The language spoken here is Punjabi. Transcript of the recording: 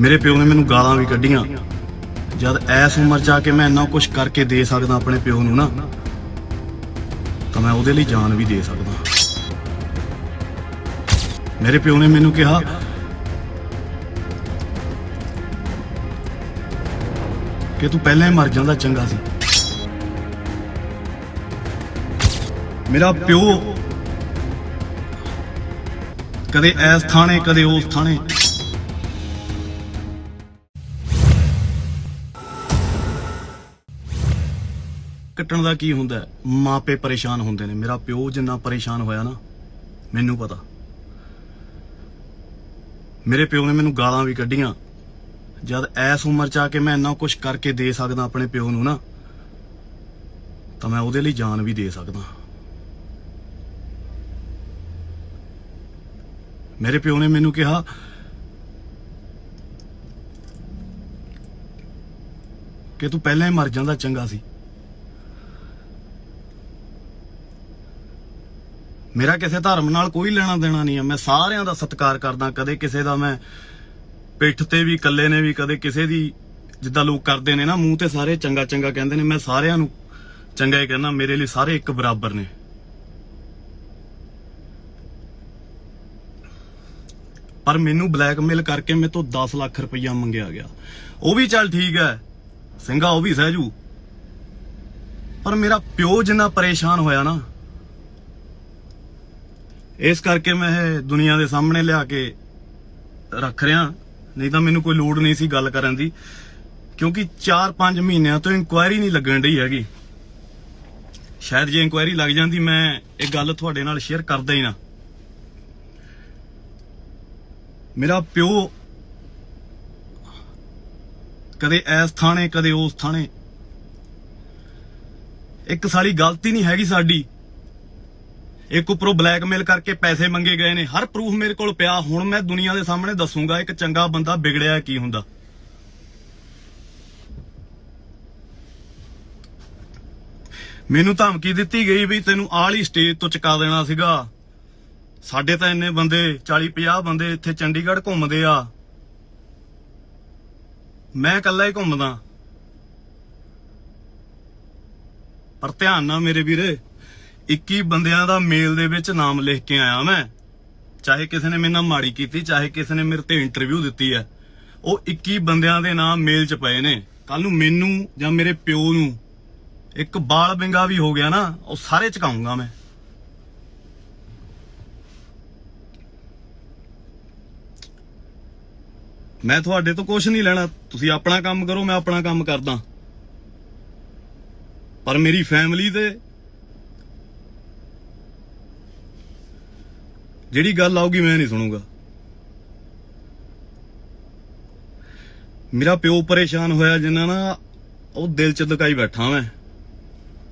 ਮੇਰੇ ਪਿਓ ਨੇ ਮੈਨੂੰ ਗਾਲਾਂ ਵੀ ਕੱਢੀਆਂ। ਜਦ ਐਸ ਉਮਰ ਚ ਆ ਕੇ ਮੈਂ ਇੰਨਾ ਕੁਝ ਕਰਕੇ ਦੇ ਸਕਦਾ ਆਪਣੇ ਪਿਓ ਨੂੰ ਨਾ, ਤਾਂ ਮੈਂ ਉਹਦੇ ਲਈ ਜਾਨ ਵੀ ਦੇ ਸਕਦਾ। ਮੇਰੇ ਪਿਓ ਨੇ ਮੈਨੂੰ ਕਿਹਾ, ਕਿ ਤੂੰ ਪਹਿਲਾਂ ਹੀ ਮਰ ਜਾਂਦਾ ਚੰਗਾ ਸੀ। ਮੇਰਾ ਪਿਓ ਕਦੇ ਐਸ ਥਾਣੇ, ਕਦੇ ਉਸ ਥਾਣੇ ਕੱਟਣ ਦਾ ਕੀ ਹੁੰਦਾ ਮਾਪੇ ਪਰੇਸ਼ਾਨ ਹੁੰਦੇ ਨੇ। ਮੇਰਾ ਪਿਓ ਜਿੰਨਾ ਪਰੇਸ਼ਾਨ ਹੋਇਆ ਨਾ, ਮੈਨੂੰ ਪਤਾ। ਮੇਰੇ ਪਿਓ ਨੇ ਮੈਨੂੰ ਗਾਲਾਂ ਵੀ ਕੱਢੀਆਂ। ਜਦ ਐਸ ਉਮਰ ਚ ਆ ਕੇ ਮੈਂ ਇੰਨਾ ਕੁਝ ਕਰਕੇ ਦੇ ਸਕਦਾ ਆਪਣੇ ਪਿਓ ਨੂੰ ਨਾ, ਤਾਂ ਮੈਂ ਉਹਦੇ ਲਈ ਜਾਨ ਵੀ ਦੇ ਸਕਦਾ। ਮੇਰੇ ਪਿਓ ਨੇ ਮੈਨੂੰ ਕਿਹਾ, ਕਿ ਤੂੰ ਪਹਿਲਾਂ ਹੀ ਮਰ ਜਾਂਦਾ ਚੰਗਾ ਸੀ। ਮੇਰਾ ਕਿਸੇ ਧਰਮ ਨਾਲ ਕੋਈ ਲੈਣਾ ਦੇਣਾ ਨਹੀਂ ਹੈ। ਮੈਂ ਸਾਰਿਆਂ ਦਾ ਸਤਿਕਾਰ ਕਰਦਾ, ਕਦੇ ਕਿਸੇ ਦਾ ਮੈਂ ਪਿੱਠ ਤੇ ਵੀ, ਇਕੱਲੇ ਨੇ ਵੀ, ਕਦੇ ਕਿਸੇ ਦੀ ਜਿੱਦਾਂ ਲੋਕ ਕਰਦੇ ਨੇ ਨਾ, ਮੂੰਹ ਤੇ ਸਾਰੇ ਚੰਗਾ ਚੰਗਾ ਕਹਿੰਦੇ ਨੇ, ਮੈਂ ਸਾਰਿਆਂ ਨੂੰ ਚੰਗਾ ਹੀ ਕਹਿੰਦਾ, ਮੇਰੇ ਲਈ ਸਾਰੇ ਇੱਕ ਬਰਾਬਰ ਨੇ। ਪਰ ਮੈਨੂੰ ਬਲੈਕਮੇਲ ਕਰਕੇ ਮੇਰੇ ਤੋਂ 10 ਲੱਖ ਰੁਪਈਆ ਮੰਗਿਆ ਗਿਆ। ਉਹ ਵੀ ਚੱਲ ਠੀਕ ਹੈ। ਸਿੰਘਾ ਉਹ ਵੀ ਸਹਿਜੂ ਪਰ ਮੇਰਾ ਪਿਓ ਜਿੰਨਾ ਪਰੇਸ਼ਾਨ ਹੋਇਆ ਨਾ ਇਸ ਕਰਕੇ ਮੈਂ ਇਹ ਦੁਨੀਆ ਦੇ ਸਾਹਮਣੇ ਲਿਆ ਕੇ ਰੱਖ ਰਿਹਾ। ਨਹੀਂ ਤਾਂ ਮੈਨੂੰ ਕੋਈ ਲੋੜ ਨਹੀਂ ਸੀ ਗੱਲ ਕਰਨ ਦੀ, ਕਿਉਂਕਿ 4-5 ਮਹੀਨਿਆਂ ਤੋਂ ਇਨਕੁਆਇਰੀ ਨਹੀਂ ਲੱਗਣ ਢਈ ਹੈਗੀ। ਸ਼ਾਇਦ ਜੇ ਇਨਕੁਆਇਰੀ ਲੱਗ ਜਾਂਦੀ, ਮੈਂ ਇਹ ਗੱਲ ਤੁਹਾਡੇ ਨਾਲ ਸ਼ੇਅਰ ਕਰਦਾ ਹੀ ਨਾ। ਮੇਰਾ ਪਿਓ ਕਦੇ ਐਸ ਥਾਣੇ, ਕਦੇ ਉਸ ਥਾਣੇ। ਇੱਕ ਸਾਲੀ ਗਲਤੀ ਨਹੀਂ ਹੈਗੀ ਸਾਡੀ। ਇੱਕ ਉਪਰੋਂ ਬਲੈਕਮੇਲ ਕਰਕੇ ਪੈਸੇ ਮੰਗੇ ਗਏ ਨੇ। ਹਰ ਪ੍ਰੂਫ ਮੇਰੇ ਕੋਲ ਪਿਆ। ਹੁਣ ਮੈਂ ਦੁਨੀਆ ਦੇ ਸਾਹਮਣੇ ਦੱਸੂਗਾ ਇੱਕ ਚੰਗਾ ਬੰਦਾ ਵਿਗੜਿਆ ਕੀ ਹੁੰਦਾ। ਮੈਨੂੰ ਧਮਕੀ ਦਿੱਤੀ ਗਈ ਵੀ ਤੈਨੂੰ ਆਲੀ ਸਟੇਜ ਤੋਂ ਚੁਕਾ ਦੇਣਾ ਸੀਗਾ। ਸਾਡੇ ਤਾਂ ਇੰਨੇ ਬੰਦੇ 40 50 ਬੰਦੇ ਇੱਥੇ ਚੰਡੀਗੜ੍ਹ ਘੁੰਮਦੇ ਆ। ਮੈਂ ਇਕੱਲਾ ਹੀ ਘੁੰਮਦਾ। ਪਰ ਧਿਆਨ ਨਾਲ ਮੇਰੇ ਵੀਰੇ 21 ਬੰਦਿਆਂ ਦਾ ਮੇਲ ਦੇ ਵਿੱਚ ਨਾਮ ਲਿਖ ਕੇ ਆਇਆ ਮੈਂ। ਚਾਹੇ ਕਿਸੇ ਨੇ ਮੇਰੇ ਨਾਲ ਮਾੜੀ ਕੀਤੀ, ਚਾਹੇ ਕਿਸੇ ਨੇ ਮੇਰੇ ਤੇ ਇੰਟਰਵਿਊ ਦਿੱਤੀ ਹੈ। ਉਹ 21 ਬੰਦਿਆਂ ਦੇ ਨਾਮ ਮੇਲ 'ਚ ਪਏ ਨੇ। ਕੱਲ ਨੂੰ ਮੈਨੂੰ ਜਾਂ ਮੇਰੇ ਪਿਓ ਨੂੰ ਇੱਕ ਬਾਲ ਬਿੰਗਾ ਵੀ ਹੋ ਗਿਆ ਨਾ, ਉਹ ਸਾਰੇ ਚਕਾਉਂਗਾ ਮੈਂ। ਮੈਂ ਤੁਹਾਡੇ ਤੋਂ ਕੁਝ ਨਹੀਂ ਲੈਣਾ। ਤੁਸੀਂ ਆਪਣਾ ਕੰਮ ਕਰੋ, ਮੈਂ ਆਪਣਾ ਕੰਮ ਕਰਦਾ। ਪਰ ਮੇਰੀ ਫੈਮਿਲੀ ਦੇ ਜਿਹੜੀ ਗੱਲ ਆਊਗੀ ਮੈਂ ਨਹੀਂ ਸੁਣੂਗਾ। ਮੇਰਾ ਪਿਓ ਪਰੇਸ਼ਾਨ ਹੋਇਆ ਜਿੰਨਾ ਨਾ ਉਹ ਦਿਲ ਚ ਦੁਕਾਈ ਬੈਠਾ ਮੈਂ।